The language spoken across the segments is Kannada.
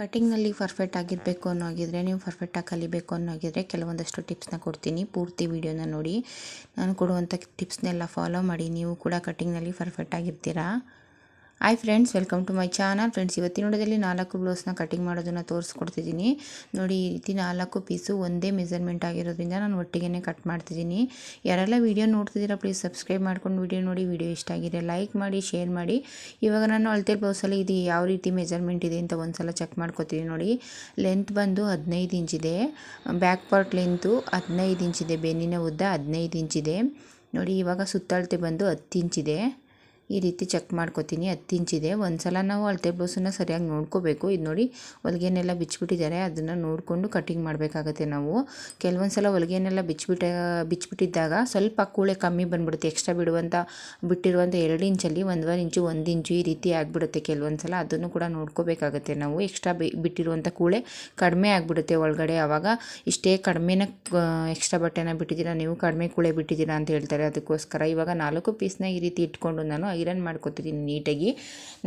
ಕಟಿಂಗ್ನಲ್ಲಿ ಪರ್ಫೆಕ್ಟ್ ಆಗಿರಬೇಕು ಅನ್ನೋ ಆಗಿದ್ರೆ ನೀವು ಪರ್ಫೆಕ್ಟಾಗಿ ಕಲಿಬೇಕು ಅನ್ನೋಗಿದ್ರೆ ಕೆಲವೊಂದಷ್ಟು ಟಿಪ್ಸ್ನ ಕೊಡ್ತೀನಿ. ಪೂರ್ತಿ ವಿಡಿಯೋನ ನೋಡಿ. ನಾನು ಕೊಡುವಂಥ ಟಿಪ್ಸ್ನೆಲ್ಲ ಫಾಲೋ ಮಾಡಿ. ನೀವು ಕೂಡ ಕಟಿಂಗ್ನಲ್ಲಿ perfect ಆಗಿರ್ತೀರಾ? Hi friends welcome to my channel friends ಇವತ್ತಿನ ನೋಡೋದಲ್ಲಿ ನಾಲ್ಕು ಬ್ಲೌಸ್ನ ಕಟಿಂಗ್ ಮಾಡೋದನ್ನು ತೋರಿಸ್ಕೊಡ್ತಿದ್ದೀನಿ. ನೋಡಿ ಈ ರೀತಿ ನಾಲ್ಕು ಪೀಸು ಒಂದೇ ಮೆಜರ್ಮೆಂಟ್ ಆಗಿರೋದ್ರಿಂದ ನಾನು ಒಟ್ಟಿಗೆ ಕಟ್ ಮಾಡ್ತಿದ್ದೀನಿ. ಯಾರೆಲ್ಲ ವೀಡಿಯೋ ನೋಡ್ತಿದ್ದೀರಾ ಪ್ಲೀಸ್ ಸಬ್ಸ್ಕ್ರೈಬ್ ಮಾಡ್ಕೊಂಡು ವೀಡಿಯೋ ನೋಡಿ. ವೀಡಿಯೋ ಇಷ್ಟ ಆಗಿದೆ ಲೈಕ್ ಮಾಡಿ ಶೇರ್ ಮಾಡಿ. ಇವಾಗ ನಾನು ಅಳತೆ ಬ್ಲೌಸಲ್ಲಿ ಇದು ಯಾವ ರೀತಿ ಮೆಜರ್ಮೆಂಟ್ ಇದೆ ಅಂತ ಒಂದು ಸಲ ಚೆಕ್ ಮಾಡ್ಕೊತೀನಿ ನೋಡಿ. ಲೆಂತ್ ಬಂದು ಹದಿನೈದು ಇಂಚಿದೆ ಬ್ಯಾಕ್ ಪಾರ್ಟ್ ಲೆಂತು ಹದಿನೈದು ಇಂಚಿದೆ ಬೆನ್ನಿನ ಉದ್ದ ಹದಿನೈದು ಇಂಚಿದೆ ನೋಡಿ, ಇವಾಗ ಸುತ್ತಳತೆ ಬಂದು ಹತ್ತು ಇಂಚಿದೆ ಈ ರೀತಿ ಚೆಕ್ ಮಾಡ್ಕೊತೀನಿ. ಹತ್ತು ಇಂಚಿದೆ ಒಂದು ಸಲ ನಾವು ಅಳತೆ ಬ್ಲೌಸನ್ನು ಸರಿಯಾಗಿ ನೋಡ್ಕೋಬೇಕು. ಇದು ನೋಡಿ ಹೊಲಿಗೆನೆಲ್ಲ ಬಿಚ್ಚಿಬಿಟ್ಟಿದ್ದಾರೆ. ಅದನ್ನು ನೋಡಿಕೊಂಡು ಕಟಿಂಗ್ ಮಾಡಬೇಕಾಗತ್ತೆ ನಾವು. ಕೆಲವೊಂದು ಸಲ ಹೊಲಿಗೆನೆಲ್ಲ ಬಿಚ್ಚಿಬಿಟ್ಟ, ಬಿಚ್ಚಿಬಿಟ್ಟಿದ್ದಾಗ ಸ್ವಲ್ಪ ಕೂಳೆ ಕಮ್ಮಿ ಬಂದ್ಬಿಡುತ್ತೆ. ಎಕ್ಸ್ಟ್ರಾ ಬಿಡುವಂಥ ಬಿಟ್ಟಿರುವಂಥ ಎರಡು ಇಂಚಲ್ಲಿ ಒಂದೂವರೆ ಇಂಚು ಒಂದು ಇಂಚು ಈ ರೀತಿ ಆಗಿಬಿಡುತ್ತೆ ಕೆಲವೊಂದು ಸಲ ಅದನ್ನು ಕೂಡ ನೋಡ್ಕೋಬೇಕಾಗತ್ತೆ ನಾವು. ಎಕ್ಸ್ಟ್ರಾ ಬಿಟ್ಟಿರುವಂಥ ಕೂಳೆ ಕಡಿಮೆ ಆಗಿಬಿಡುತ್ತೆ ಒಳಗಡೆ ಆವಾಗ ಇಷ್ಟೇ ಕಡಿಮೆನ ಎಕ್ಸ್ಟ್ರಾ ಬಟ್ಟೆನ ಬಿಟ್ಟಿದ್ದೀರಾ? ನೀವು ಕಡಿಮೆ ಕೂಳೆ ಬಿಟ್ಟಿದ್ದೀರಾ ಅಂತ ಹೇಳ್ತಾರೆ. ಅದಕ್ಕೋಸ್ಕರ ಇವಾಗ ನಾಲ್ಕು ಪೀಸ್ನ ಈ ರೀತಿ ಇಟ್ಕೊಂಡು ನಾನು ಐರನ್ ಮಾಡ್ಕೊತಿದ್ದೀನಿ ನೀಟಾಗಿ.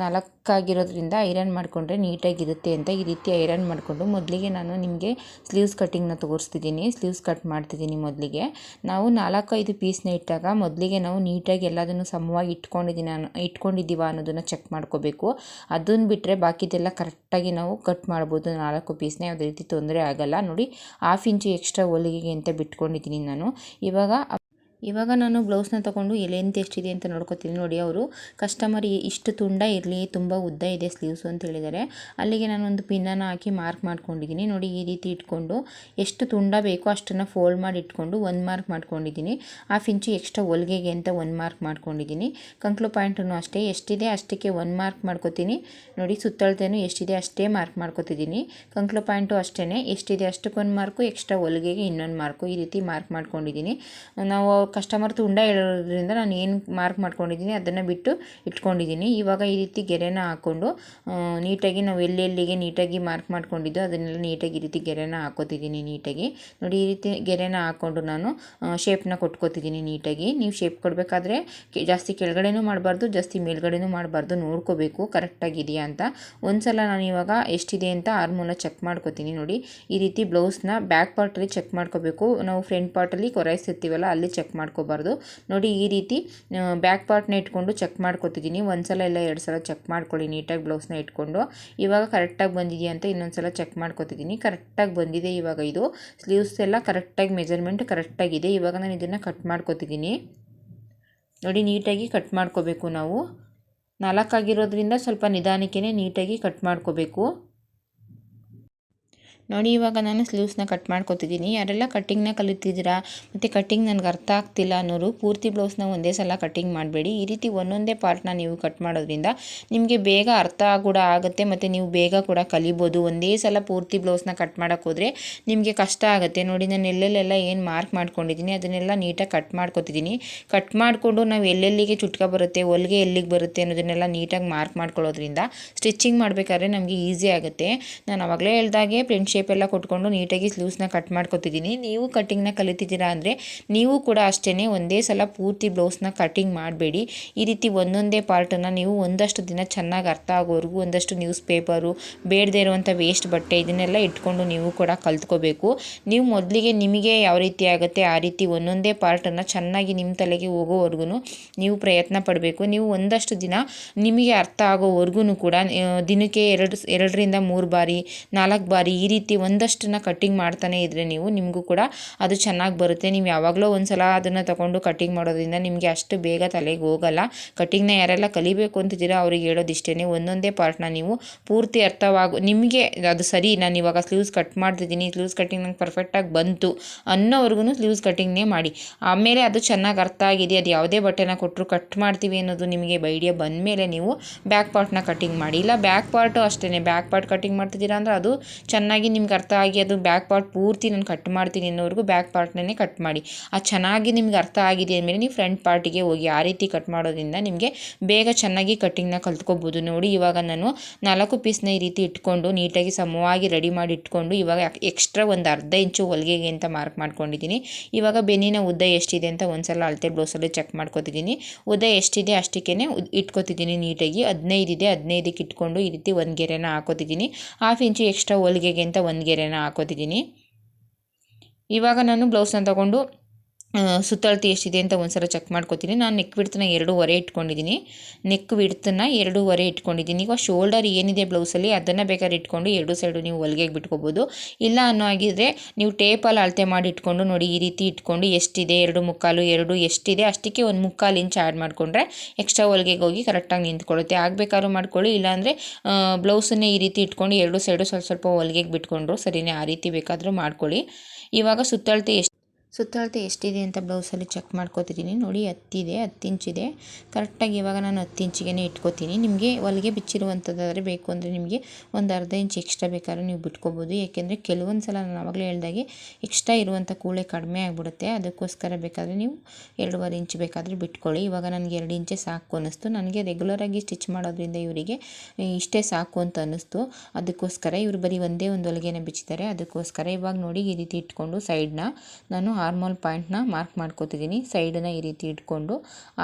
ನಾಲ್ಕಾಗಿರೋದ್ರಿಂದ ಐರನ್ ಮಾಡಿಕೊಂಡ್ರೆ ನೀಟಾಗಿರುತ್ತೆ ಅಂತ ಈ ರೀತಿ ಐರನ್ ಮಾಡಿಕೊಂಡು ಮೊದಲಿಗೆ ನಾನು ನಿಮಗೆ ಸ್ಲೀವ್ಸ್ ಕಟ್ಟಿಂಗ್ನ ತೋರಿಸ್ತಿದ್ದೀನಿ ಸ್ಲೀವ್ಸ್ ಕಟ್ ಮಾಡ್ತಿದ್ದೀನಿ ಮೊದಲಿಗೆ. ನಾವು ನಾಲ್ಕೈದು ಪೀಸ್ನ ಇಟ್ಟಾಗ ಮೊದಲಿಗೆ ನಾವು ನೀಟಾಗಿ ಎಲ್ಲದನ್ನು ಸಮವಾಗಿ ಇಟ್ಕೊಂಡಿದ್ದೀನಿ ಇಟ್ಕೊಂಡಿದ್ದೀವ ಅನ್ನೋದನ್ನು ಚೆಕ್ ಮಾಡ್ಕೋಬೇಕು. ಅದನ್ನು ಬಿಟ್ಟರೆ ಬಾಕಿದೆಲ್ಲ ಕರೆಕ್ಟಾಗಿ ನಾವು ಕಟ್ ಮಾಡ್ಬೋದು. ನಾಲ್ಕು ಪೀಸ್ನ ಯಾವುದೇ ರೀತಿ ತೊಂದರೆ ಆಗಲ್ಲ. ನೋಡಿ, ಹಾಫ್ ಇಂಚು ಎಕ್ಸ್ಟ್ರಾ ಹೊಲಿಗೆಗೆ ಅಂತ ಬಿಟ್ಕೊಂಡಿದ್ದೀನಿ ನಾನು. ಇವಾಗ ಇವಾಗ ನಾನು ಬ್ಲೌಸ್ನ ತೊಗೊಂಡು ಲೆಂತ್ ಎಷ್ಟಿದೆ ಅಂತ ನೋಡ್ಕೊತೀನಿ ನೋಡಿ ಅವರು. ಕಸ್ಟಮರ್ ಇಷ್ಟು ತುಂಡ ಇರಲಿ, ತುಂಬ ಉದ್ದ ಇದೆ ಸ್ಲೀವ್ಸು ಅಂತ ಹೇಳಿದ್ದಾರೆ. ಅಲ್ಲಿಗೆ ನಾನು ಒಂದು ಪಿನ್ನನ್ನು ಹಾಕಿ ಮಾರ್ಕ್ ಮಾಡ್ಕೊಂಡಿದ್ದೀನಿ. ನೋಡಿ ಈ ರೀತಿ ಇಟ್ಕೊಂಡು ಎಷ್ಟು ತುಂಡ ಬೇಕೋ ಅಷ್ಟನ್ನು ಫೋಲ್ಡ್ ಮಾಡಿ ಇಟ್ಕೊಂಡು ಒಂದು ಮಾರ್ಕ್ ಮಾಡ್ಕೊಂಡಿದ್ದೀನಿ. ಹಾಫ್ ಇಂಚು ಎಕ್ಸ್ಟ್ರಾ ಹೊಲಿಗೆಗೆ ಅಂತ ಒಂದು ಮಾರ್ಕ್ ಮಾಡ್ಕೊಂಡಿದ್ದೀನಿ. ಕಂಕ್ಲು ಪಾಯಿಂಟನ್ನು ಅಷ್ಟೇ, ಎಷ್ಟಿದೆ ಅಷ್ಟಕ್ಕೆ ಒಂದು ಮಾರ್ಕ್ ಮಾಡ್ಕೊತೀನಿ. ನೋಡಿ ಸುತ್ತಳತೆಯೂ ಎಷ್ಟಿದೆ ಅಷ್ಟೇ ಮಾರ್ಕ್ ಮಾಡ್ಕೊತಿದ್ದೀನಿ. ಕಂಕ್ಲು ಪಾಯಿಂಟು ಅಷ್ಟೇ ಎಷ್ಟಿದೆ ಅಷ್ಟಕ್ಕೊಂದು ಮಾರ್ಕು ಎಕ್ಸ್ಟ್ರಾ ಹೊಲಿಗೆಗೆ ಇನ್ನೊಂದು ಮಾರ್ಕು ಈ ರೀತಿ ಮಾರ್ಕ್ ಮಾಡ್ಕೊಂಡಿದ್ದೀನಿ. ನಾವು ಕಸ್ಟಮರ್ ತುಂಡ ಹೇಳೋದ್ರಿಂದ ನಾನು ಏನು ಮಾರ್ಕ್ ಮಾಡ್ಕೊಂಡಿದ್ದೀನಿ ಅದನ್ನು ಬಿಟ್ಟು ಇಟ್ಕೊಂಡಿದ್ದೀನಿ. ಇವಾಗ ಈ ರೀತಿ ಗೆರೆನ ಹಾಕ್ಕೊಂಡು ನೀಟಾಗಿ ನಾವು ಎಲ್ಲೆಲ್ಲಿಗೆ ನೀಟಾಗಿ ಮಾರ್ಕ್ ಮಾಡ್ಕೊಂಡಿದ್ದು ಅದನ್ನೆಲ್ಲ ನೀಟಾಗಿ ಈ ರೀತಿ ಗೆರೆನ ಹಾಕೋತಿದ್ದೀನಿ ನೀಟಾಗಿ. ನೋಡಿ, ಈ ರೀತಿ ಗೆರೆನ ಹಾಕ್ಕೊಂಡು ನಾನು ಶೇಪ್ನ ಕೊಟ್ಕೋತಿದ್ದೀನಿ ನೀಟಾಗಿ. ನೀವು ಶೇಪ್ ಕೊಡಬೇಕಾದ್ರೆ ಜಾಸ್ತಿ ಕೆಳಗಡೆನೂ ಮಾಡಬಾರ್ದು, ಜಾಸ್ತಿ ಮೇಲ್ಗಡೆನೂ ಮಾಡಬಾರ್ದು. ನೋಡ್ಕೋಬೇಕು ಕರೆಕ್ಟಾಗಿದೆಯಾ ಅಂತ. ಒಂದು ಸಲ ನಾನು ಇವಾಗ ಎಷ್ಟಿದೆ ಅಂತ ಆರ್ಮೂಲ ಚೆಕ್ ಮಾಡ್ಕೋತೀನಿ ನೋಡಿ. ಈ ರೀತಿ ಬ್ಲೌಸ್ನ ಬ್ಯಾಕ್ ಪಾರ್ಟಲ್ಲಿ ಚೆಕ್ ಮಾಡ್ಕೋಬೇಕು. ನಾವು ಫ್ರಂಟ್ ಪಾರ್ಟಲ್ಲಿ ಕೊರೈಸ್ತಿರ್ತೀವಲ್ಲ ಅಲ್ಲಿ ಚೆಕ್ ಮಾಡ್ಕೋಬಾರ್ದು. ನೋಡಿ, ಈ ರೀತಿ ಬ್ಯಾಕ್ ಪಾರ್ಟ್ನ ಇಟ್ಕೊಂಡು ಚೆಕ್ ಮಾಡ್ಕೊತಿದ್ದೀನಿ. ಒಂದು ಸಲ ಇಲ್ಲ ಎರಡು ಸಲ ಚೆಕ್ ಮಾಡ್ಕೊಳ್ಳಿ. ನೀಟಾಗಿ ಬ್ಲೌಸ್ನ ಇಟ್ಕೊಂಡು. ಇವಾಗ ಕರೆಕ್ಟಾಗಿ ಬಂದಿದೆಯಾ ಅಂತ ಇನ್ನೊಂದು ಸಲ ಚೆಕ್ ಮಾಡ್ಕೊತಿದ್ದೀನಿ ಕರೆಕ್ಟಾಗಿ ಬಂದಿದೆ ಇವಾಗ ಇದು. ಸ್ಲೀವ್ಸ್ ಎಲ್ಲ ಕರೆಕ್ಟಾಗಿ ಮೆಜರ್ಮೆಂಟ್ ಕರೆಕ್ಟಾಗಿದೆ ಇವಾಗ ನಾನು ಇದನ್ನು ಕಟ್ ಮಾಡ್ಕೋತಿದ್ದೀನಿ. ನೋಡಿ, ನೀಟಾಗಿ ಕಟ್ ಮಾಡ್ಕೋಬೇಕು ನಾವು. ನಾಲ್ಕಾಗಿರೋದ್ರಿಂದ ಸ್ವಲ್ಪ ನಿಧಾನಕ್ಕೆ ನೀಟಾಗಿ ಕಟ್ ಮಾಡ್ಕೋಬೇಕು. ನೋಡಿ, ಇವಾಗ ನಾನು ಸ್ಲೀವ್ಸ್ನ ಕಟ್ ಮಾಡ್ಕೋತಿದ್ದೀನಿ. ಯಾರೆಲ್ಲ ಕಟ್ಟಿಂಗ್ನ ಕಲಿತಿದ್ದೀರಾ? ಮತ್ತು ಕಟ್ಟಿಂಗ್ ನನಗೆ ಅರ್ಥ ಆಗ್ತಿಲ್ಲ ಅನ್ನೋರು, ಪೂರ್ತಿ ಬ್ಲೌಸ್ನ ಒಂದೇ ಸಲ ಕಟ್ಟಿಂಗ್ ಮಾಡಬೇಡಿ. ಈ ರೀತಿ ಒಂದೊಂದೇ ಪಾರ್ಟ್ನ ನೀವು ಕಟ್ ಮಾಡೋದ್ರಿಂದ ನಿಮಗೆ ಬೇಗ ಅರ್ಥ ಕೂಡ ಆಗುತ್ತೆ, ಮತ್ತು ನೀವು ಬೇಗ ಕೂಡ ಕಲಿಬೋದು. ಒಂದೇ ಸಲ ಪೂರ್ತಿ ಬ್ಲೌಸ್ನ ಕಟ್ ಮಾಡೋಕ್ಕೋದ್ರೆ ನಿಮಗೆ ಕಷ್ಟ ಆಗುತ್ತೆ. ನೋಡಿ, ನಾನು ಎಲ್ಲೆಲ್ಲೆಲ್ಲ ಏನು ಮಾರ್ಕ್ ಮಾಡ್ಕೊಂಡಿದ್ದೀನಿ, ಅದನ್ನೆಲ್ಲ ನೀಟಾಗಿ ಕಟ್ ಮಾಡ್ಕೊತಿದ್ದೀನಿ. ಕಟ್ ಮಾಡಿಕೊಂಡು ನಾವು ಎಲ್ಲೆಲ್ಲಿಗೆ ಚುಟ್ಕ ಬರುತ್ತೆ, ಹೊಲಿಗೆ ಎಲ್ಲಿಗೆ ಬರುತ್ತೆ ಅನ್ನೋದನ್ನೆಲ್ಲ ನೀಟಾಗಿ ಮಾರ್ಕ್ ಮಾಡ್ಕೊಳ್ಳೋದ್ರಿಂದ ಸ್ಟಿಚಿಂಗ್ ಮಾಡಬೇಕಾದ್ರೆ ನಮಗೆ ಈಸಿ ಆಗುತ್ತೆ. ನಾನು ಅವಾಗಲೇ ಹೇಳ್ದಾಗೆ ಫ್ರೆಂಡ್ಶಿಪ್ ಶೇಪ್ ಎಲ್ಲ ಕೊಟ್ಕೊಂಡು ನೀಟಾಗಿ ಸ್ಲೀವ್ಸ್ನ ಕಟ್ ಮಾಡ್ಕೊತಿದ್ದೀನಿ. ನೀವು ಕಟ್ಟಿಂಗ್ನ ಕಲಿತಿದ್ದೀರಾ ಅಂದರೆ ನೀವು ಕೂಡ ಅಷ್ಟೇ ಒಂದೇ ಸಲ ಪೂರ್ತಿ ಬ್ಲೌಸ್ನ ಕಟ್ಟಿಂಗ್ ಮಾಡಬೇಡಿ. ಈ ರೀತಿ ಒಂದೊಂದೇ ಪಾರ್ಟನ್ನು ನೀವು ಒಂದಷ್ಟು ದಿನ ಚೆನ್ನಾಗಿ ಅರ್ಥ ಆಗೋವರೆಗೂ, ಒಂದಷ್ಟು ನ್ಯೂಸ್ ಪೇಪರು ಬೇಡದೇ ಇರುವಂಥ ವೇಸ್ಟ್ ಬಟ್ಟೆ ಇದನ್ನೆಲ್ಲ ಇಟ್ಕೊಂಡು ನೀವು ಕೂಡ ಕಲ್ತ್ಕೋಬೇಕು. ನೀವು ಮೊದಲಿಗೆ ನಿಮಗೆ ಯಾವ ರೀತಿ ಆಗುತ್ತೆ, ಆ ರೀತಿ ಒಂದೊಂದೇ ಪಾರ್ಟನ್ನು ಚೆನ್ನಾಗಿ ನಿಮ್ಮ ತಲೆಗೆ ಹೋಗೋವರೆಗೂ ನೀವು ಪ್ರಯತ್ನ ಪಡಬೇಕು. ನೀವು ಒಂದಷ್ಟು ದಿನ ನಿಮಗೆ ಅರ್ಥ ಆಗೋವರೆಗೂ ಕೂಡ ದಿನಕ್ಕೆ ಎರಡು, ಎರಡರಿಂದ ಮೂರು ಬಾರಿ, ನಾಲ್ಕು ಬಾರಿ ಈ ರೀತಿ ರೀತಿ ಒಂದಷ್ಟನ್ನು ಕಟ್ಟಿಂಗ್ ಮಾಡ್ತಾನೆ ಇದ್ದರೆ ನೀವು, ನಿಮಗೂ ಕೂಡ ಅದು ಚೆನ್ನಾಗಿ ಬರುತ್ತೆ. ನೀವು ಯಾವಾಗಲೂ ಒಂದು ಸಲ ಅದನ್ನು ತಗೊಂಡು ಕಟ್ಟಿಂಗ್ ಮಾಡೋದ್ರಿಂದ ನಿಮಗೆ ಅಷ್ಟು ಬೇಗ ತಲೆಗೆ ಹೋಗಲ್ಲ. ಕಟ್ಟಿಂಗ್ನ ಯಾರೆಲ್ಲ ಕಲಿಬೇಕು ಅಂತಿದ್ದೀರಾ ಅವ್ರಿಗೆ ಹೇಳೋದಿಷ್ಟೇ ಒಂದೊಂದೇ ಪಾರ್ಟ್ನ ನೀವು ಪೂರ್ತಿ ಅರ್ಥವಾಗು, ನಿಮಗೆ ಅದು ಸರಿ, ನಾನು ಇವಾಗ ಸ್ಲೀವ್ಸ್ ಕಟ್ ಮಾಡ್ತಿದ್ದೀನಿ ಸ್ಲೀವ್ಸ್ ಕಟ್ಟಿಂಗ್ ನಂಗೆ ಪರ್ಫೆಕ್ಟಾಗಿ ಬಂತು ಅನ್ನೋವರೆಗೂ ಸ್ಲೀವ್ಸ್ ಕಟ್ಟಿಂಗ್ನೇ ಮಾಡಿ. ಆಮೇಲೆ ಅದು ಚೆನ್ನಾಗಿ ಅರ್ಥ ಆಗಿದೆ, ಅದು ಯಾವುದೇ ಬಟ್ಟೆನ ಕೊಟ್ಟರು ಕಟ್ ಮಾಡ್ತೀವಿ ಅನ್ನೋದು ನಿಮಗೆ ಐಡಿಯಾ ಬಂದಮೇಲೆ ನೀವು ಬ್ಯಾಕ್ ಪಾರ್ಟ್ನ ಕಟ್ಟಿಂಗ್ ಮಾಡಿ. ಇಲ್ಲ ಬ್ಯಾಕ್ ಪಾರ್ಟು ಅಷ್ಟೇ ಬ್ಯಾಕ್ ಪಾರ್ಟ್ ಕಟ್ಟಿಂಗ್ ಮಾಡ್ತಿದ್ದೀರಾ ಅಂದರೆ ಅದು ಚೆನ್ನಾಗಿ ನಿಮ್ಗೆ ಅರ್ಥ ಆಗಿ ಅದು ಬ್ಯಾಕ್ ಪಾರ್ಟ್ ಪೂರ್ತಿ ನಾನು ಕಟ್ ಮಾಡ್ತೀನಿ ಅನ್ನೋವರೆಗೂ ಬ್ಯಾಕ್ ಪಾರ್ಟ್ನೇ ಕಟ್ ಮಾಡಿ. ಅದು ಚೆನ್ನಾಗಿ ನಿಮ್ಗೆ ಅರ್ಥ ಆಗಿದೆ ಅಂದಮೇಲೆ ನೀವು ಫ್ರಂಟ್ ಪಾರ್ಟಿಗೆ ಹೋಗಿ ಆ ರೀತಿ ಕಟ್ ಮಾಡೋದ್ರಿಂದ ನಿಮಗೆ ಬೇಗ ಚೆನ್ನಾಗಿ ಕಟ್ಟಿಂಗ್ನ ಕಲ್ತ್ಕೋಬೋದು. ನೋಡಿ ಇವಾಗ ನಾನು ನಾಲ್ಕು ಪೀಸ್ನ ಈ ರೀತಿ ಇಟ್ಕೊಂಡು ನೀಟಾಗಿ ಸಮವಾಗಿ ರೆಡಿ ಮಾಡಿ ಇಟ್ಕೊಂಡು ಇವಾಗ ಎಕ್ಸ್ಟ್ರಾ ಒಂದು ಅರ್ಧ ಇಂಚು ಹೊಲಿಗೆಗೆ ಅಂತ ಮಾರ್ಕ್ ಮಾಡ್ಕೊಂಡಿದ್ದೀನಿ. ಇವಾಗ ಬೆನ್ನಿನ ಉದ್ದ ಎಷ್ಟಿದೆ ಅಂತ ಒಂದ್ಸಲ ಅಳತೆ ಬ್ಲೌಸಲ್ಲಿ ಚೆಕ್ ಮಾಡ್ಕೊತಿದ್ದೀನಿ. ಉದ್ದ ಎಷ್ಟಿದೆ ಅಷ್ಟಕ್ಕೇ ಇಟ್ಕೊತಿದ್ದೀನಿ ನೀಟಾಗಿ. ಹದಿನೈದು ಇದೆ ಹದಿನೈದಕ್ಕೆ ಇಟ್ಕೊಂಡು ಈ ರೀತಿ ಒಂದು ಗೆರೆನ ಹಾಕೋತಿದ್ದೀನಿ. ಹಾಫ್ ಇಂಚು ಎಕ್ಸ್ಟ್ರಾ ಹೊಲಿಗೆಗೆ ಅಂತ ಒಂದು ಗೆರೆನ ಹಾಕೋತಿದ್ದೀನಿ. ಇವಾಗ ನಾನು ಬ್ಲೌಸ್ನ ತಗೊಂಡು ಸುತ್ತಳತೆ ಎಷ್ಟಿದೆ ಅಂತ ಒಂದ್ಸಲ ಚೆಕ್ ಮಾಡ್ಕೊತೀನಿ. ನಾನು ನೆಕ್ ವಿಡ್ತನ್ನ ಎರಡೂವರೆ ಇಟ್ಕೊಂಡಿದ್ದೀನಿ ನೆಕ್ ವಿಡ್ತನ್ನ ಎರಡೂವರೆ ಇಟ್ಕೊಂಡಿದ್ದೀನಿ ಈಗ ಶೋಲ್ಡರ್ ಏನಿದೆ ಬ್ಲೌಸಲ್ಲಿ ಅದನ್ನು ಬೇಕಾದ್ರೆ ಇಟ್ಕೊಂಡು ಎರಡು ಸೈಡು ನೀವು ಹೊಲಿಗೆಗೆ ಬಿಟ್ಕೋಬೋದು. ಇಲ್ಲ ಅನ್ನೋ ಆಗಿದ್ರೆ ನೀವು ಟೇಪಲ್ಲಿ ಅಳತೆ ಮಾಡಿ ಇಟ್ಕೊಂಡು ನೋಡಿ ಈ ರೀತಿ ಇಟ್ಕೊಂಡು ಎಷ್ಟಿದೆ, ಎರಡು ಮುಕ್ಕಾಲು, ಎರಡು ಎಷ್ಟಿದೆ, ಅಷ್ಟಕ್ಕೆ ಒಂದು ಮುಕ್ಕಾಲು ಇಂಚ್ ಆ್ಯಡ್ ಮಾಡಿಕೊಂಡ್ರೆ ಎಕ್ಸ್ಟ್ರಾ ಹೊಲಿಗೆಗೆ ಹೋಗಿ ಕರೆಕ್ಟಾಗಿ ನಿಂತ್ಕೊಳ್ಳುತ್ತೆ. ಆಗಬೇಕಾದ್ರೂ ಮಾಡ್ಕೊಳ್ಳಿ, ಇಲ್ಲಾಂದರೆ ಬ್ಲೌಸನ್ನೇ ಈ ರೀತಿ ಇಟ್ಕೊಂಡು ಎರಡು ಸೈಡು ಸ್ವಲ್ಪ ಸ್ವಲ್ಪ ಹೊಲಿಗೆಗೆ ಬಿಟ್ಕೊಂಡ್ರು ಸರಿನೇ ಆ ರೀತಿ ಬೇಕಾದರೂ ಮಾಡ್ಕೊಳ್ಳಿ. ಇವಾಗ ಸುತ್ತಳತೆ ಎಷ್ಟು ಸುತ್ತಳತೆ ಎಷ್ಟಿದೆ ಅಂತ ಬ್ಲೌಸಲ್ಲಿ ಚೆಕ್ ಮಾಡ್ಕೋತಿದ್ದೀನಿ ನೋಡಿ, ಹತ್ತಿದೆ ಹತ್ತು ಇಂಚಿದೆ ಕರೆಕ್ಟಾಗಿ ಇವಾಗ ನಾನು ಹತ್ತು ಇಂಚಿಗೆ ಇಟ್ಕೋತೀನಿ. ನಿಮಗೆ ಹೊಲಿಗೆ ಬಿಚ್ಚಿರುವಂಥದ್ದಾದರೆ ಬೇಕು ಅಂದರೆ ನಿಮಗೆ ಒಂದು ಅರ್ಧ ಇಂಚ್ ಎಕ್ಸ್ಟ್ರಾ ಬೇಕಾದ್ರೆ ನೀವು ಬಿಟ್ಕೋಬೋದು. ಏಕೆಂದರೆ ಕೆಲವೊಂದು ಸಲ ನಾನು ಆವಾಗಲೇ ಹೇಳ್ದಾಗೆ ಎಕ್ಸ್ಟ್ರಾ ಇರುವಂಥ ಕೂಳೆ ಕಡಿಮೆ ಆಗಿಬಿಡುತ್ತೆ. ಅದಕ್ಕೋಸ್ಕರ ಬೇಕಾದರೆ ನೀವು ಎರಡೂವರೆ ಇಂಚ್ ಬೇಕಾದರೆ ಬಿಟ್ಕೊಳ್ಳಿ. ಇವಾಗ ನನಗೆ ಎರಡು ಇಂಚೆ ಸಾಕು ಅನ್ನಿಸ್ತು. ನನಗೆ ರೆಗ್ಯುಲರಾಗಿ ಸ್ಟಿಚ್ ಮಾಡೋದ್ರಿಂದ ಇವರಿಗೆ ಇಷ್ಟೇ ಸಾಕು ಅಂತ ಅನ್ನಿಸ್ತು. ಅದಕ್ಕೋಸ್ಕರ ಇವರು ಬರೀ ಒಂದೇ ಒಂದು ಹೊಲಿಗೆನ ಬಿಚ್ಚಿದ್ದಾರೆ. ಅದಕ್ಕೋಸ್ಕರ ಇವಾಗ ನೋಡಿ ಈ ರೀತಿ ಇಟ್ಕೊಂಡು ಸೈಡ್ನ ನಾನು ಆರ್ಮೋಲ್ ಪಾಯಿಂಟ್ನ ಮಾರ್ಕ್ ಮಾಡ್ಕೋತಿದ್ದೀನಿ ಸೈಡನ್ನು ಈ ರೀತಿ ಇಟ್ಕೊಂಡು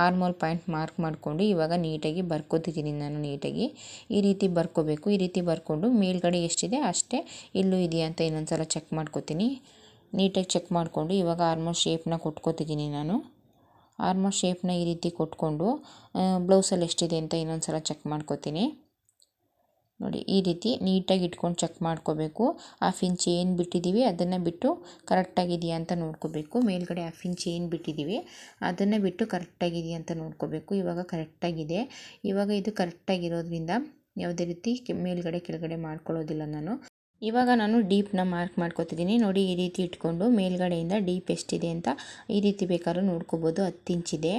ಆರ್ಮೋಲ್ ಪಾಯಿಂಟ್ ಮಾರ್ಕ್ ಮಾಡಿಕೊಂಡು ಇವಾಗ ನೀಟಾಗಿ ಬರ್ಕೋತಿದ್ದೀನಿ ನಾನು ನೀಟಾಗಿ. ಈ ರೀತಿ ಬರ್ಕೋಬೇಕು. ಈ ರೀತಿ ಬರ್ಕೊಂಡು ಮೇಲ್ಗಡೆ ಎಷ್ಟಿದೆ ಅಷ್ಟೇ. ಇಲ್ಲೂ ಇದೆಯಾ ಅಂತ ಇನ್ನೊಂದು ಸಲ ಚೆಕ್ ಮಾಡ್ಕೋತೀನಿ. ನೀಟಾಗಿ ಚೆಕ್ ಮಾಡಿಕೊಂಡು ಇವಾಗ ಆರ್ಮೋಲ್ ಶೇಪ್ನ ಕೊಟ್ಕೋತಿದ್ದೀನಿ ನಾನು. ಆರ್ಮೋಲ್ ಶೇಪ್ನ ಈ ರೀತಿ ಕೊಟ್ಕೊಂಡು ಬ್ಲೌಸಲ್ಲಿ ಎಷ್ಟಿದೆ ಅಂತ ಇನ್ನೊಂದು ಸಲ ಚೆಕ್ ಮಾಡ್ಕೋತೀನಿ. ನೋಡಿ, ಈ ರೀತಿ ನೀಟಾಗಿ ಇಟ್ಕೊಂಡು ಚೆಕ್ ಮಾಡ್ಕೋಬೇಕು. ಹಾಫ್ ಇಂಚ್ ಏನು ಬಿಟ್ಟಿದ್ದೀವಿ ಅದನ್ನು ಬಿಟ್ಟು ಕರೆಕ್ಟಾಗಿದೆಯಾ ಅಂತ ನೋಡ್ಕೋಬೇಕು. ಮೇಲ್ಗಡೆ ಹಾಫ್ ಇಂಚ್ ಏನು ಬಿಟ್ಟಿದ್ದೀವಿ ಅದನ್ನು ಬಿಟ್ಟು ಕರೆಕ್ಟಾಗಿದೆಯಾ ಅಂತ ನೋಡ್ಕೋಬೇಕು. ಇವಾಗ ಕರೆಕ್ಟಾಗಿದೆ ಇವಾಗ ಇದು ಕರೆಕ್ಟಾಗಿರೋದ್ರಿಂದ ಯಾವುದೇ ರೀತಿ ಮೇಲುಗಡೆ ಕೆಳಗಡೆ ಮಾಡ್ಕೊಳ್ಳೋದಿಲ್ಲ ನಾನು. ಇವಾಗ ನಾನು ಡೀಪ್ನ ಮಾರ್ಕ್ ಮಾಡ್ಕೋತಿದ್ದೀನಿ ನೋಡಿ ಈ ರೀತಿ ಇಟ್ಕೊಂಡು ಮೇಲ್ಗಡೆಯಿಂದ ಡೀಪ್ ಎಷ್ಟಿದೆ ಅಂತ ಈ ರೀತಿ ಬೇಕಾದ್ರೂ ನೋಡ್ಕೋಬೋದು. ಹತ್ತು ಇಂಚಿದೆ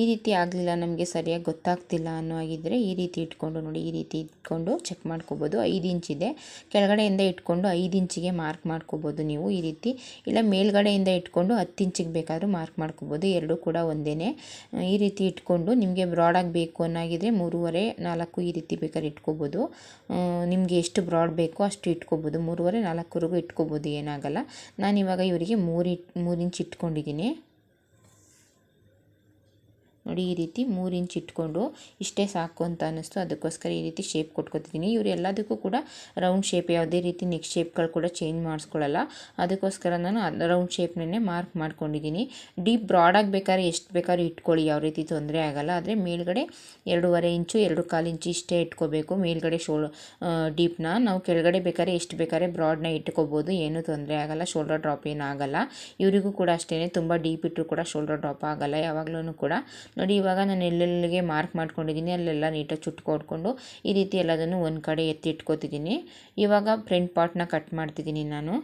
ಈ ರೀತಿ ಆಗಲಿಲ್ಲ ನಮಗೆ ಸರಿಯಾಗಿ ಗೊತ್ತಾಗ್ತಿಲ್ಲ ಅನ್ನೋ ಆಗಿದ್ದರೆ ಈ ರೀತಿ ಇಟ್ಕೊಂಡು ನೋಡಿ, ಈ ರೀತಿ ಇಟ್ಕೊಂಡು ಚೆಕ್ ಮಾಡ್ಕೋಬೋದು. ಐದು ಇಂಚಿದೆ ಕೆಳಗಡೆಯಿಂದ ಇಟ್ಕೊಂಡು ಐದು ಇಂಚಿಗೆ ಮಾರ್ಕ್ ಮಾಡ್ಕೋಬೋದು ನೀವು ಈ ರೀತಿ. ಇಲ್ಲ, ಮೇಲ್ಗಡೆಯಿಂದ ಇಟ್ಕೊಂಡು ಹತ್ತು ಇಂಚಿಗೆ ಬೇಕಾದರೂ ಮಾರ್ಕ್ ಮಾಡ್ಕೋಬೋದು. ಎರಡೂ ಕೂಡ ಒಂದೇ ಈ ರೀತಿ ಇಟ್ಕೊಂಡು ನಿಮಗೆ ಬ್ರಾಡಾಗಿ ಬೇಕು ಅನ್ನೋಗಿದ್ರೆ ಮೂರುವರೆ, ನಾಲ್ಕು ಈ ರೀತಿ ಬೇಕಾದ್ರೆ ಇಟ್ಕೋಬೋದು. ನಿಮಗೆ ಎಷ್ಟು ಬ್ರಾಡ್ ಬೇಕೋ ಅಷ್ಟು ಇಟ್ಕೋಬೋದು. ಇಟ್ಕೋಬೋದು. ಮೂರುವರೆ ನಾಲ್ಕುವರೆಗೂ ಇಟ್ಕೋಬೋದು. ಏನಾಗಲ್ಲ. ಇವಾಗ ಇವರಿಗೆ ಮೂರು ಮೂರು ಇಂಚ್ ಇಟ್ಕೊಂಡಿದ್ದೀನಿ. ನೋಡಿ, ಈ ರೀತಿ ಮೂರು ಇಂಚ್ ಇಟ್ಕೊಂಡು ಇಷ್ಟೇ ಸಾಕು ಅಂತ ಅನ್ನಿಸ್ತು. ಅದಕ್ಕೋಸ್ಕರ ಈ ರೀತಿ ಶೇಪ್ ಕೊಟ್ಕೊತಿದ್ದೀನಿ. ಇವರು ಎಲ್ಲದಕ್ಕೂ ಕೂಡ ರೌಂಡ್ ಶೇಪ್ ಯಾವುದೇ ರೀತಿ ನೆಕ್ ಶೇಪ್ಗಳು ಕೂಡ ಚೇಂಜ್ ಮಾಡಿಸ್ಕೊಳ್ಳಲ್ಲ ಅದಕ್ಕೋಸ್ಕರ ನಾನು ರೌಂಡ್ ಶೇಪ್ನೇ ಮಾರ್ಕ್ ಮಾಡ್ಕೊಂಡಿದ್ದೀನಿ. ಡೀಪ್ ಬ್ರಾಡಾಗಿ ಬೇಕಾದ್ರೆ ಎಷ್ಟು ಬೇಕಾದ್ರೂ ಇಟ್ಕೊಳ್ಳಿ. ಯಾವ ರೀತಿ ತೊಂದರೆ ಆಗಲ್ಲ. ಆದರೆ ಮೇಲ್ಗಡೆ ಎರಡೂವರೆ ಇಂಚು, ಎರಡು ಕಾಲು ಇಂಚು ಇಷ್ಟೇ ಇಟ್ಕೋಬೇಕು. ಮೇಲ್ಗಡೆ ಶೋಲ್ ಡೀಪ್ನ ನಾವು ಕೆಳಗಡೆ ಬೇಕಾದ್ರೆ ಎಷ್ಟು ಬೇಕಾದ್ರೆ ಬ್ರಾಡ್ನ ಇಟ್ಕೋಬೋದು. ಏನೂ ತೊಂದರೆ ಆಗಲ್ಲ. ಶೋಲ್ಡರ್ ಡ್ರಾಪ್ ಏನಾಗಲ್ಲ ಇವರಿಗೂ ಕೂಡ ಅಷ್ಟೇ ತುಂಬ ಡೀಪ್ ಇಟ್ಟರು ಕೂಡ ಶೋಲ್ಡರ್ ಡ್ರಾಪ್ ಆಗಲ್ಲ. ಯಾವಾಗಲೂ ಕೂಡ. ನೋಡಿ, ಇವಾಗ ನಾನು ಎಲ್ಲೆಲ್ಲಿಗೆ ಮಾರ್ಕ್ ಮಾಡ್ಕೊಂಡಿದ್ದೀನಿ, ಅಲ್ಲೆಲ್ಲ ನೀಟಾಗಿ ಚುಟ್ಕೊಡ್ಕೊಂಡು ಈ ರೀತಿ ಎಲ್ಲದನ್ನು ಒಂದು ಕಡೆ ಎತ್ತಿ ಇಟ್ಕೋತಿದ್ದೀನಿ. ಇವಾಗ ಫ್ರಂಟ್ ಪಾರ್ಟ್ನ ಕಟ್ ಮಾಡ್ತಿದ್ದೀನಿ ನಾನು.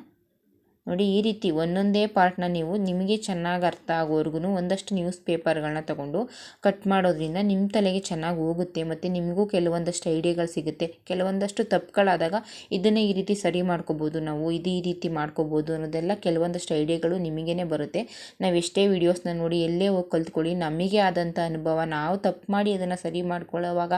ನೋಡಿ, ಈ ರೀತಿ ಒಂದೊಂದೇ ಪಾರ್ಟ್ನ ನೀವು ನಿಮಗೆ ಚೆನ್ನಾಗಿ ಅರ್ಥ ಆಗೋವರೆಗೂ ಒಂದಷ್ಟು ನ್ಯೂಸ್ ಪೇಪರ್ಗಳನ್ನ ತಗೊಂಡು ಕಟ್ ಮಾಡೋದ್ರಿಂದ ನಿಮ್ಮ ತಲೆಗೆ ಚೆನ್ನಾಗಿ ಹೋಗುತ್ತೆ ಮತ್ತು ನಿಮಗೂ ಕೆಲವೊಂದಷ್ಟು ಐಡಿಯಾಗಳು ಸಿಗುತ್ತೆ. ಕೆಲವೊಂದಷ್ಟು ತಪ್ಪುಗಳಾದಾಗ ಇದನ್ನೇ ಈ ರೀತಿ ಸರಿ ಮಾಡ್ಕೋಬೋದು ನಾವು, ಇದು ಈ ರೀತಿ ಮಾಡ್ಕೋಬೋದು ಅನ್ನೋದೆಲ್ಲ ಕೆಲವೊಂದಷ್ಟು ಐಡಿಯಾಗಳು ನಿಮಗೇ ಬರುತ್ತೆ. ನಾವು ಎಷ್ಟೇ ವೀಡಿಯೋಸ್ನ ನೋಡಿ ಎಲ್ಲೇ ಹೋಗಿ ಕಲ್ತ್ಕೊಳ್ಳಿ, ನಮಗೆ ಆದಂಥ ಅನುಭವ, ನಾವು ತಪ್ಪು ಮಾಡಿ ಅದನ್ನು ಸರಿ ಮಾಡ್ಕೊಳ್ಳೋವಾಗ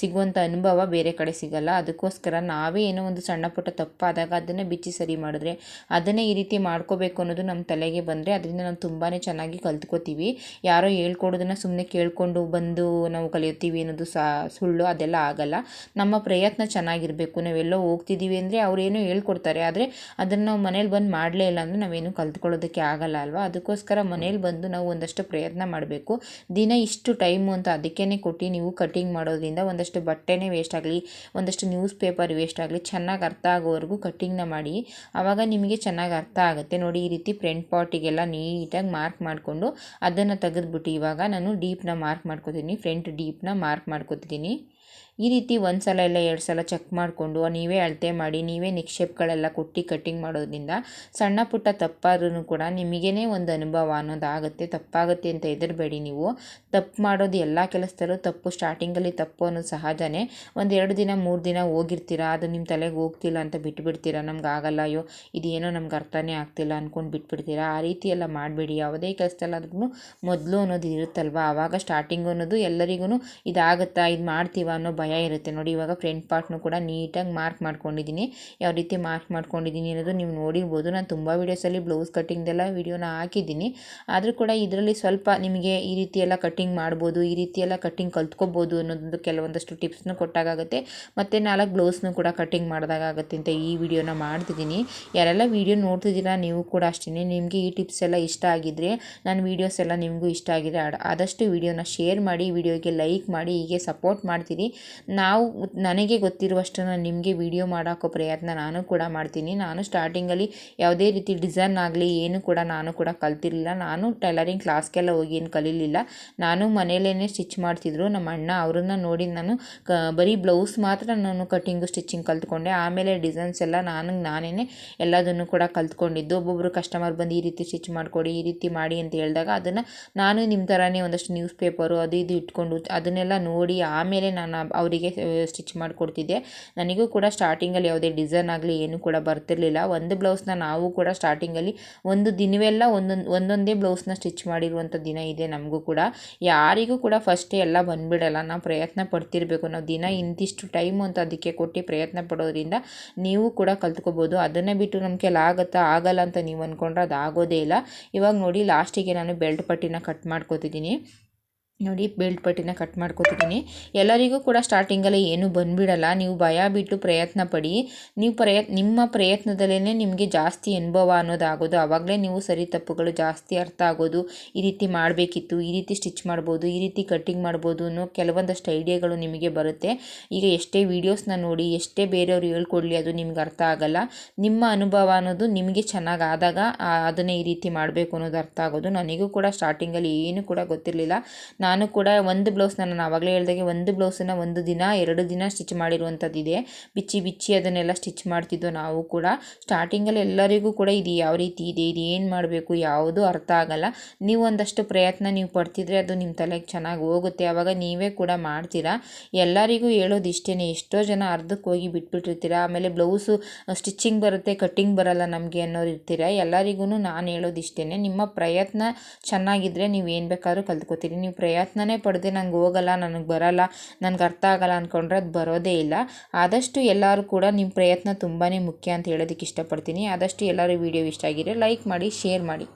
ಸಿಗುವಂಥ ಅನುಭವ ಬೇರೆ ಕಡೆ ಸಿಗಲ್ಲ. ಅದಕ್ಕೋಸ್ಕರ ನಾವೇ ಏನೋ ಒಂದು ಸಣ್ಣ ಪುಟ್ಟ ತಪ್ಪಾದಾಗ ಅದನ್ನು ಬಿಚ್ಚಿ ಸರಿ ಮಾಡಿದ್ರೆ ಅದು ಅದನ್ನೇ ಈ ರೀತಿ ಮಾಡ್ಕೋಬೇಕು ಅನ್ನೋದು ನಮ್ಮ ತಲೆಗೆ ಬಂದರೆ ಅದರಿಂದ ನಾವು ತುಂಬಾ ಚೆನ್ನಾಗಿ ಕಲ್ತ್ಕೋತೀವಿ. ಯಾರೋ ಹೇಳ್ಕೊಡೋದನ್ನು ಸುಮ್ಮನೆ ಕೇಳಿಕೊಂಡು ಬಂದು ನಾವು ಕಲಿಯುತ್ತೀವಿ ಅನ್ನೋದು ಸಹ ಸುಳ್ಳು ಅದೆಲ್ಲ ಆಗಲ್ಲ. ನಮ್ಮ ಪ್ರಯತ್ನ ಚೆನ್ನಾಗಿರಬೇಕು. ನಾವೆಲ್ಲೋ ಹೋಗ್ತಿದ್ದೀವಿ ಅಂದರೆ ಅವರೇನೋ ಹೇಳ್ಕೊಡ್ತಾರೆ. ಆದರೆ ಅದನ್ನು ನಾವು ಮನೇಲಿ ಬಂದು ಮಾಡಲೇ ಇಲ್ಲ ಅಂದರೆ ನಾವೇನು ಕಲ್ತ್ಕೊಳ್ಳೋದಕ್ಕೆ ಆಗಲ್ಲ ಅಲ್ವಾ? ಅದಕ್ಕೋಸ್ಕರ ಮನೇಲಿ ಬಂದು ನಾವು ಒಂದಷ್ಟು ಪ್ರಯತ್ನ ಮಾಡಬೇಕು. ದಿನ ಇಷ್ಟು ಟೈಮು ಅಂತ ಅದಕ್ಕೇ ಕೊಟ್ಟು ನೀವು ಕಟಿಂಗ್ ಮಾಡೋದ್ರಿಂದ ಒಂದಷ್ಟು ಬಟ್ಟೆನೇ ವೇಸ್ಟ್ ಆಗಲಿ, ಒಂದಷ್ಟು ನ್ಯೂಸ್ ಪೇಪರ್ ವೇಸ್ಟ್ ಆಗಲಿ, ಚೆನ್ನಾಗಿ ಅರ್ಥ ಆಗೋವರೆಗೂ ಕಟ್ಟಿಂಗ್ನ ಮಾಡಿ. ಆವಾಗ ನಿಮಗೆ ಚೆನ್ನಾಗಿ ಚೆನ್ನಾಗಿ ಅರ್ಥ ಆಗುತ್ತೆ. ನೋಡಿ, ಈ ರೀತಿ ಫ್ರಂಟ್ ಪಾರ್ಟಿಗೆಲ್ಲ ನೀಟಾಗಿ ಮಾರ್ಕ್ ಮಾಡಿಕೊಂಡು ಅದನ್ನು ತೆಗೆದ್ಬಿಟ್ಟು ಇವಾಗ ನಾನು ಡೀಪ್ನ ಮಾರ್ಕ್ ಮಾಡ್ಕೋತೀನಿ. ಫ್ರಂಟ್ ಡೀಪ್ನ ಮಾರ್ಕ್ ಮಾಡ್ಕೋತಿದ್ದೀನಿ ಈ ರೀತಿ ಒಂದು ಸಲ ಇಲ್ಲ ಎರಡು ಸಲ ಚೆಕ್ ಮಾಡಿಕೊಂಡು, ನೀವೇ ಅಳತೆ ಮಾಡಿ, ನೀವೇ ನಿಕ್ಷೇಪಗಳೆಲ್ಲ ಕೊಟ್ಟು ಕಟ್ಟಿಂಗ್ ಮಾಡೋದ್ರಿಂದ ಸಣ್ಣ ಪುಟ್ಟ ತಪ್ಪಾದ್ರೂ ಕೂಡ ನಿಮಗೇ ಒಂದು ಅನುಭವ ಅನ್ನೋದಾಗುತ್ತೆ. ತಪ್ಪಾಗುತ್ತೆ ಅಂತ ಹೆದರಬೇಡಿ ನೀವು. ತಪ್ಪು ಮಾಡೋದು ಎಲ್ಲ ಕೆಲಸದಲ್ಲೂ ತಪ್ಪು ಸ್ಟಾರ್ಟಿಂಗಲ್ಲಿ ತಪ್ಪು ಅನ್ನೋದು ಸಹಜನೇ ಒಂದು ಎರಡು ದಿನ, ಮೂರು ದಿನ ಹೋಗಿರ್ತೀರಾ, ಅದು ನಿಮ್ಮ ತಲೆಗೆ ಹೋಗ್ತಿಲ್ಲ ಅಂತ ಬಿಟ್ಬಿಡ್ತೀರಾ, ನಮ್ಗೆ ಆಗಲ್ಲ, ಅಯ್ಯೋ, ಇದೇನೋ ನಮ್ಗೆ ಅರ್ಥನೇ ಆಗ್ತಿಲ್ಲ ಅಂದ್ಕೊಂಡು ಬಿಟ್ಬಿಡ್ತೀರಾ, ಆ ರೀತಿ ಎಲ್ಲ ಮಾಡಬೇಡಿ. ಯಾವುದೇ ಕೆಲಸದಲ್ಲಾದ್ರೂ ಮೊದಲು ಅನ್ನೋದು ಇರುತ್ತಲ್ವ? ಆವಾಗ ಸ್ಟಾರ್ಟಿಂಗ್ ಅನ್ನೋದು ಎಲ್ಲರಿಗೂ ಇದಾಗುತ್ತಾ, ಇದು ಮಾಡ್ತೀವ ಅನ್ನೋ ಭಯ ಇರುತ್ತೆ. ನೋಡಿ, ಇವಾಗ ಫ್ರಂಟ್ ಪಾರ್ಟ್ನು ಕೂಡ ನೀಟಾಗಿ ಮಾರ್ಕ್ ಮಾಡ್ಕೊಂಡಿದ್ದೀನಿ. ಯಾವ ರೀತಿ ಮಾರ್ಕ್ ಮಾಡ್ಕೊಂಡಿದ್ದೀನಿ ಅನ್ನೋದು ನೀವು ನೋಡಿರ್ಬೋದು. ನಾನು ತುಂಬ ವೀಡಿಯೋಸಲ್ಲಿ ಬ್ಲೌಸ್ ಕಟ್ಟಿಂಗ್ದೆಲ್ಲ ವೀಡಿಯೋನ ಹಾಕಿದ್ದೀನಿ. ಆದರೂ ಕೂಡ ಇದರಲ್ಲಿ ಸ್ವಲ್ಪ ನಿಮಗೆ ಈ ರೀತಿ ಎಲ್ಲ ಕಟ್ಟಿಂಗ್ ಮಾಡ್ಬೋದು, ಈ ರೀತಿ ಎಲ್ಲ ಕಟ್ಟಿಂಗ್ ಕಲ್ತ್ಕೋಬೋದು ಅನ್ನೋದೊಂದು ಕೆಲವೊಂದಷ್ಟು ಟಿಪ್ಸ್ನು ಕೊಟ್ಟಾಗುತ್ತೆ ಮತ್ತು ನಾಲ್ಕು ಬ್ಲೌಸ್ನು ಕೂಡ ಕಟ್ಟಿಂಗ್ ಮಾಡಿದಾಗುತ್ತೆ ಅಂತ ಈ ವಿಡಿಯೋನ ಮಾಡ್ತಿದ್ದೀನಿ. ಯಾರೆಲ್ಲ ವೀಡಿಯೋ ನೋಡ್ತಿದ್ದೀರಾ, ನೀವು ಕೂಡ ಅಷ್ಟೇ ನಿಮಗೆ ಈ ಟಿಪ್ಸ್ ಎಲ್ಲ ಇಷ್ಟ ಆಗಿದ್ದರೆ ನನ್ನ ವೀಡಿಯೋಸ್ ಎಲ್ಲ ನಿಮಗೂ ಇಷ್ಟ ಆಗಿದೆ ಆದಷ್ಟು ವೀಡಿಯೋನ ಶೇರ್ ಮಾಡಿ ವಿಡಿಯೋಗೆ ಲೈಕ್ ಮಾಡಿ, ಹೀಗೆ ಸಪೋರ್ಟ್ ಮಾಡ್ತೀರಿ. ನಾವು ನನಗೆ ಗೊತ್ತಿರುವಷ್ಟನ್ನು ನಿಮಗೆ ವಿಡಿಯೋ ಮಾಡೋಕ್ಕೋ ಪ್ರಯತ್ನ ನಾನು ಕೂಡ ಮಾಡ್ತೀನಿ. ನಾನು ಸ್ಟಾರ್ಟಿಂಗಲ್ಲಿ ಯಾವುದೇ ರೀತಿ ಡಿಸೈನ್ ಆಗಲಿ, ಏನು ಕೂಡ ನಾನು ಕೂಡ ಕಲ್ತಿರಲಿಲ್ಲ. ನಾನು ಟೈಲರಿಂಗ್ ಕ್ಲಾಸ್ಗೆಲ್ಲ ಹೋಗಿ ಏನು ಕಲೀಲಿಲ್ಲ. ನಾನು ಮನೆಯಲ್ಲೇ ಸ್ಟಿಚ್ ಮಾಡ್ತಿದ್ರು. ನಮ್ಮ ಅಣ್ಣ ಅವ್ರನ್ನ ನೋಡಿ ನಾನು ಕ, ಬರೀ ಬ್ಲೌಸ್ ಮಾತ್ರ ನಾನು ಕಟ್ಟಿಂಗು ಸ್ಟಿಚಿಂಗ್ ಕಲ್ತ್ಕೊಂಡೆ. ಆಮೇಲೆ ಡಿಸೈನ್ಸ್ ಎಲ್ಲ ನಾನು ನಾನೇ ಎಲ್ಲದನ್ನು ಕೂಡ ಕಲ್ತ್ಕೊಂಡಿದ್ದು. ಒಬ್ಬೊಬ್ಬರು ಕಸ್ಟಮರ್ ಬಂದು ಈ ರೀತಿ ಸ್ಟಿಚ್ ಮಾಡಿಕೊಡಿ, ಈ ರೀತಿ ಮಾಡಿ ಅಂತ ಹೇಳಿದಾಗ ಅದನ್ನು ನಾನು ನಿಮ್ಮ ಥರನೇ ಒಂದಷ್ಟು ನ್ಯೂಸ್ ಪೇಪರು ಅದು ಇದು ಇಟ್ಕೊಂಡು ಅದನ್ನೆಲ್ಲ ನೋಡಿ ಆಮೇಲೆ ನಾನು ಅವರಿಗೆ ಸ್ಟಿಚ್ ಮಾಡಿಕೊಡ್ತಿದ್ದೆ. ನನಗೂ ಕೂಡ ಸ್ಟಾರ್ಟಿಂಗಲ್ಲಿ ಯಾವುದೇ ಡಿಸೈನ್ ಆಗಲಿ ಏನು ಕೂಡ ಬರ್ತಿರಲಿಲ್ಲ. ಒಂದು ಬ್ಲೌಸ್ನ ನಾವು ಕೂಡ ಸ್ಟಾರ್ಟಿಂಗಲ್ಲಿ ಒಂದು ದಿನವೆಲ್ಲ ಒಂದೊಂದು ಒಂದೊಂದೇ ಬ್ಲೌಸ್ನ ಸ್ಟಿಚ್ ಮಾಡಿರುವಂಥ ದಿನ ಇದೆ ನಮಗೂ ಕೂಡ. ಯಾರಿಗೂ ಕೂಡ ಫಸ್ಟೇ ಎಲ್ಲ ಬಂದುಬಿಡಲ್ಲ. ನಾವು ಪ್ರಯತ್ನ ಪಡ್ತಿರಬೇಕು. ನಾವು ದಿನ ಇಂತಿಷ್ಟು ಟೈಮು ಅಂತ ಅದಕ್ಕೆ ಕೊಟ್ಟು ಪ್ರಯತ್ನ ಪಡೋದ್ರಿಂದ ನೀವು ಕೂಡ ಕಲ್ತ್ಕೋಬೋದು. ಅದನ್ನೇ ಬಿಟ್ಟು ನಮ್ಮ ಕೆಲ ಆಗುತ್ತಾ, ಆಗಲ್ಲ ಅಂತ ನೀವು ಅಂದ್ಕೊಂಡ್ರೆ ಅದು ಆಗೋದೇ ಇಲ್ಲ. ಇವಾಗ ನೋಡಿ ಲಾಸ್ಟಿಗೆ ನಾನು ಬೆಲ್ಟ್ ಪಟ್ಟಿನ ಕಟ್ ಮಾಡ್ಕೋತಿದ್ದೀನಿ. ನೋಡಿ, ಬೆಲ್ಟ್ ಪಟ್ಟಿನ ಕಟ್ ಮಾಡ್ಕೊತಿದ್ದೀನಿ ಎಲ್ಲರಿಗೂ ಕೂಡ ಸ್ಟಾರ್ಟಿಂಗಲ್ಲಿ ಏನೂ ಬಂದುಬಿಡಲ್ಲ. ನೀವು ಭಯ ಬಿಟ್ಟು ಪ್ರಯತ್ನ ಪಡಿ. ನೀವು ಪ್ರಯತ್, ನಿಮ್ಮ ಪ್ರಯತ್ನದಲ್ಲೇ ನಿಮಗೆ ಜಾಸ್ತಿ ಅನುಭವ ಅನ್ನೋದಾಗೋದು. ಆವಾಗಲೇ ನೀವು ಸರಿ ತಪ್ಪುಗಳು ಜಾಸ್ತಿ ಅರ್ಥ ಆಗೋದು. ಈ ರೀತಿ ಮಾಡಬೇಕಿತ್ತು, ಈ ರೀತಿ ಸ್ಟಿಚ್ ಮಾಡ್ಬೋದು, ಈ ರೀತಿ ಕಟ್ಟಿಂಗ್ ಮಾಡ್ಬೋದು ಅನ್ನೋ ಕೆಲವೊಂದಷ್ಟು ಐಡಿಯಾಗಳು ನಿಮಗೆ ಬರುತ್ತೆ. ಈಗ ಎಷ್ಟೇ ವೀಡಿಯೋಸ್ನ ನೋಡಿ, ಎಷ್ಟೇ ಬೇರೆಯವ್ರು ಹೇಳ್ಕೊಡ್ಲಿ, ಅದು ನಿಮ್ಗೆ ಅರ್ಥ ಆಗಲ್ಲ. ನಿಮ್ಮ ಅನುಭವ ಅನ್ನೋದು ನಿಮಗೆ ಚೆನ್ನಾಗಿ ಆದಾಗ ಅದನ್ನೇ ಈ ರೀತಿ ಮಾಡಬೇಕು ಅನ್ನೋದು ಅರ್ಥ ಆಗೋದು. ನನಗೂ ಕೂಡ ಸ್ಟಾರ್ಟಿಂಗಲ್ಲಿ ಏನು ಕೂಡ ಗೊತ್ತಿರಲಿಲ್ಲ. ನಾನು ಕೂಡ ಒಂದು ಬ್ಲೌಸ್ನ ನಾನು ಆವಾಗಲೇ ಹೇಳ್ದಾಗೆ ಒಂದು ಬ್ಲೌಸನ್ನು ಒಂದು ದಿನ, ಎರಡು ದಿನ ಸ್ಟಿಚ್ ಮಾಡಿರುವಂಥದ್ದಿದೆ ಬಿಚ್ಚಿ ಬಿಚ್ಚಿ ಅದನ್ನೆಲ್ಲ ಸ್ಟಿಚ್ ಮಾಡ್ತಿದ್ದೋ ನಾವು ಕೂಡ. ಸ್ಟಾರ್ಟಿಂಗಲ್ಲಿ ಎಲ್ಲರಿಗೂ ಕೂಡ ಇದು ಯಾವ ರೀತಿ ಇದೆ, ಇದು ಏನು ಮಾಡಬೇಕು, ಯಾವುದು ಅರ್ಥ ಆಗಲ್ಲ. ನೀವು ಒಂದಷ್ಟು ಪ್ರಯತ್ನ ನೀವು ಪಡ್ತಿದ್ರೆ ಅದು ನಿಮ್ಮ ತಲೆಗೆ ಚೆನ್ನಾಗಿ ಹೋಗುತ್ತೆ. ಆವಾಗ ನೀವೇ ಕೂಡ ಮಾಡ್ತೀರಾ? ಎಲ್ಲರಿಗೂ ಹೇಳೋದು ಇಷ್ಟೇ ಎಷ್ಟೋ ಜನ ಅರ್ಧಕ್ಕೆ ಹೋಗಿ ಬಿಟ್ಬಿಟ್ಟಿರ್ತೀರ? ಆಮೇಲೆ ಬ್ಲೌಸು ಸ್ಟಿಚ್ಚಿಂಗ್ ಬರುತ್ತೆ, ಕಟ್ಟಿಂಗ್ ಬರಲ್ಲ ನಮಗೆ ಅನ್ನೋರು ಇರ್ತೀರ? ಎಲ್ಲರಿಗೂ ನಾನು ಹೇಳೋದು ಇಷ್ಟೇ ನಿಮ್ಮ ಪ್ರಯತ್ನ ಚೆನ್ನಾಗಿದ್ದರೆ ನೀವು ಏನು ಬೇಕಾದರೂ ಕಲ್ತ್ಕೋತೀರಿ. ನೀವು ಪ್ರಯತ್ನ ಪ್ರಯತ್ನನೇ ಪಡದೆ, ನಂಗೆ ಹೋಗಲ್ಲ, ನನಗೆ ಬರಲ್ಲ, ನನಗೆ ಅರ್ಥ ಆಗಲ್ಲ ಅಂದ್ಕೊಂಡ್ರೆ ಅದು ಬರೋದೇ ಇಲ್ಲ. ಆದಷ್ಟು ಎಲ್ಲರೂ ಕೂಡ ನಿಮ್ಮ ಪ್ರಯತ್ನ ತುಂಬಾ ಮುಖ್ಯ ಅಂತ ಹೇಳೋದಕ್ಕೆ ಇಷ್ಟಪಡ್ತೀನಿ. ಆದಷ್ಟು ಎಲ್ಲರೂ ವೀಡಿಯೋ ಇಷ್ಟ ಆಗಿದ್ರೆ ಲೈಕ್ ಮಾಡಿ, ಶೇರ್ ಮಾಡಿ.